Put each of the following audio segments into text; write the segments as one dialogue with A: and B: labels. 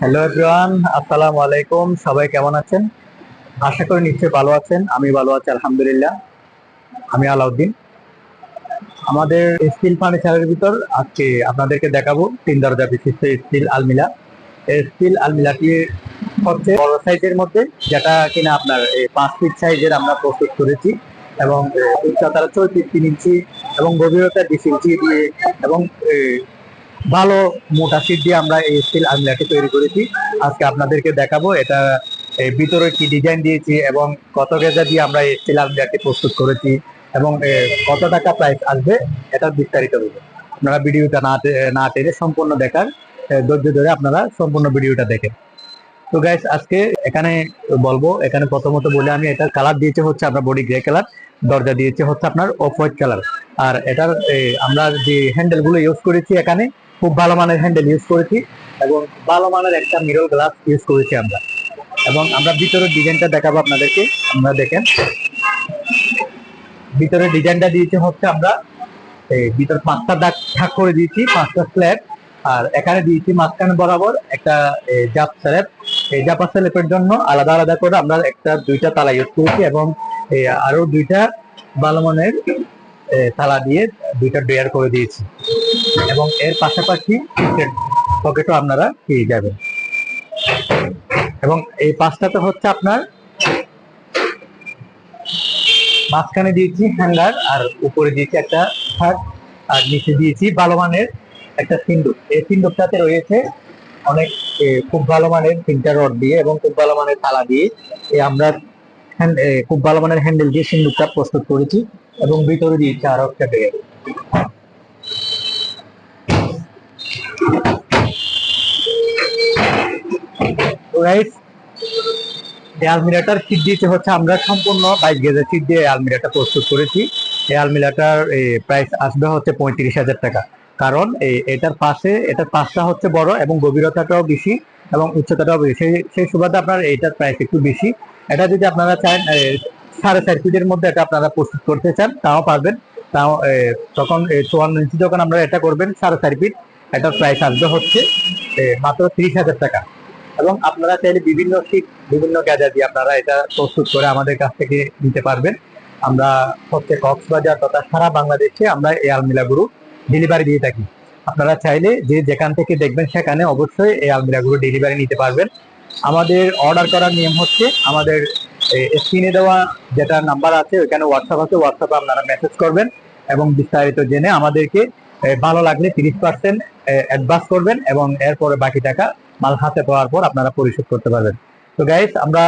A: Hello everyone আসসালামু আলাইকুম সবাই কেমন আছেন? আশা করি নিশ্চয়ই ভালো আছেন। আমি ভালো আছি, আলহামদুলিল্লাহ। আমি আলাউদ্দিন। আমাদের স্টিল ফার্নিচারের ভিতর আজকে আপনাদেরকে দেখাবো তিন দরজা বিশিষ্ট স্টিল আলমিলা এই স্টিল আলমিলাটি হচ্ছে বড় সাইজের মধ্যে, যেটা কিনা আপনার পাঁচ ফিট সাইজের আমরা প্রস্তুত করেছি এবং উচ্চতা চৌত্রিশ তিন ইঞ্চি এবং গভীরতা বিশ ইঞ্চি দিয়ে এবং ভালো মোটা সিট দিয়ে আমরা এই স্টিল আলমিরাটি তৈরি করেছি। আজকে আপনাদেরকে দেখাবো, এটা এই ভিতরে কি ডিজাইন দিয়েছি এবং কত গেজা দিয়ে আমরা এই স্টিল আলমিরাটি প্রস্তুত করেছি এবং কত টাকা প্রাইস আসবে, এটা বিস্তারিত বলব। আপনারা ভিডিওটা না না টেনে সম্পূর্ণ দেখার ধৈর্য ধরে আপনারা সম্পূর্ণ ভিডিওটা দেখেন। তো গাইস আজকে এখানে বলব, এখানে প্রথমত বলে আমি এটার কালার দিয়েছে হচ্ছে আপনার বডি গ্রে কালার দরজা দিয়েছে হচ্ছে আপনার অফ হোয়াইট কালার আর এটার আমরা যে হ্যান্ডেলগুলো ইউজ করেছি এখানে খুব ভালো মানের হ্যান্ডেল ইউজ করেছি এবং ভালো মানের একটা মিরর গ্লাস ইউজ করেছি আমরা। এবং আমরা ভিতরের ডিজাইনটা দেখাবো আপনাদেরকে আমরা দেখেন। ভিতরের ডিজাইনটা দিয়েছি হচ্ছে আমরা, এই ভিতর পাঁচটা দাগ ঠাক করে দিয়েছি, পাঁচটা স্ল্যাব আর এখানে দিয়েছি মাঝখানে বরাবর একটা জাপ স্ল্যাব এই জাপা স্ল্যাবের জন্য আলাদা আলাদা করে আমরা একটা দুইটা তালা ইউজ করেছি এবং আরও দুইটা ভালো মানের তালা দিয়ে দুইটা ডেয়ার করে দিয়েছি। এবং এর পাশাপাশি পকেটও আপনারা পেয়ে যাবেন। এবং এই পাঁচটাতে হচ্ছে আপনার মাঝখানে দিয়েছি হ্যাঙ্গার আর উপরে দিয়েছি একটা শার্ট আর নিচে দিয়েছি ভালো মানের একটা সিন্দুক। এই সিন্দুকটাতে রয়েছে অনেক খুব ভালো মানের তিনটা রড দিয়ে এবং খুব ভালো মানের তালা দিয়ে। আমরা খুব ভালো মানের হ্যান্ডেল দিয়ে সিন্দুকটা প্রস্তুত করেছি এবং ভিতরে দিয়েছি আরও একটা এই আলমিরাটার হচ্ছে আমরা সম্পূর্ণ বাইশ গেজের দিয়ে আলমিরাটা প্রস্তুত করেছি। এই আলমিরাটার প্রাইস আসবে হচ্ছে পঁয়ত্রিশ হাজার টাকা। কারণ এটার পাশে, এটার পাশটা হচ্ছে বড় এবং গভীরতাটাও বেশি। এবং উচ্চতাটাও বেশি সেই সুবাদে আপনার এটার প্রাইস একটু বেশি। এটা যদি আপনারা চান সাড়ে চার ফিটের মধ্যে এটা আপনারা প্রস্তুত করতে চান, তাও পারবেন। তাও তখন চুয়ান্ন ইঞ্চি যখন আপনারা এটা করবেন, সাড়ে চার ফিট এটার প্রাইস আসবে হচ্ছে মাত্র তিরিশ হাজার টাকা। এবং আপনারা চাইলে বিভিন্ন শীট বিভিন্ন গ্যাজা দিয়ে আপনারা এটা প্রস্তুত করে আমাদের কাছ থেকে নিতে পারবেন। আমরা হচ্ছে কক্সবাজার তথা সারা বাংলাদেশে আমরা এই আলমিরাগুলো ডেলিভারি দিয়ে থাকি। আপনারা চাইলে যে যেখান থেকে দেখবেন সেখানে অবশ্যই এই আলমিরাগুলো ডেলিভারি নিতে পারবেন। আমাদের অর্ডার করার নিয়ম হচ্ছে আমাদের স্ক্রিনে দেওয়া যেটা নাম্বার আছে, ওইখানে হোয়াটসঅ্যাপ আছে হোয়াটসঅ্যাপে আপনারা মেসেজ করবেন এবং বিস্তারিত জেনে আমাদেরকে ভালো লাগলে তিরিশ পার্সেন্ট অ্যাডভান্স করবেন এবং এরপরে বাকি টাকা মাল হাতে পাওয়ার পর আপনারা পরিশোধ করতে পারবেন। তো গাইস আমরা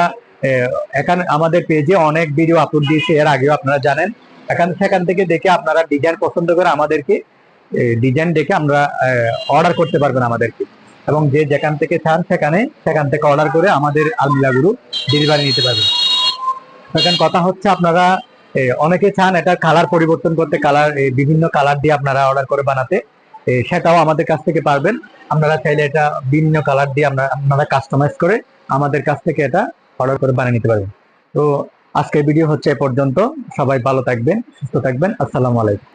A: এখানে, আমাদের পেজে অনেক ভিডিও আপলোড দিয়েছি, এর আগেও আপনারা জানেন। এখান, সেখান থেকে দেখে আপনারা ডিজাইন পছন্দ করে আমাদেরকে ডিজাইন দেখে আমরা অর্ডার করতে পারবেন আমাদেরকে। এবং যে যেখান থেকে চান সেখানে, সেখান থেকে অর্ডার করে আমাদের আলমিরাগুলো ডেলিভারি নিতে পারবেন। এখন কথা হচ্ছে আপনারা অনেকে চান এটা কালার পরিবর্তন করতে কালার বিভিন্ন কালার দিয়ে আপনারা অর্ডার করে বানাতে। সেটাও আমাদের কাছ থেকে পারবেন। আপনারা চাইলে এটা বিভিন্ন কালার দিয়ে আমরা, আপনারা কাস্টমাইজ করে আমাদের কাছ থেকে এটা অর্ডার করে বানিয়ে নিতে পারবেন। তো আজকের ভিডিও হচ্ছে এ পর্যন্ত। সবাই ভালো থাকবেন, সুস্থ থাকবেন। আসসালামু আলাইকুম।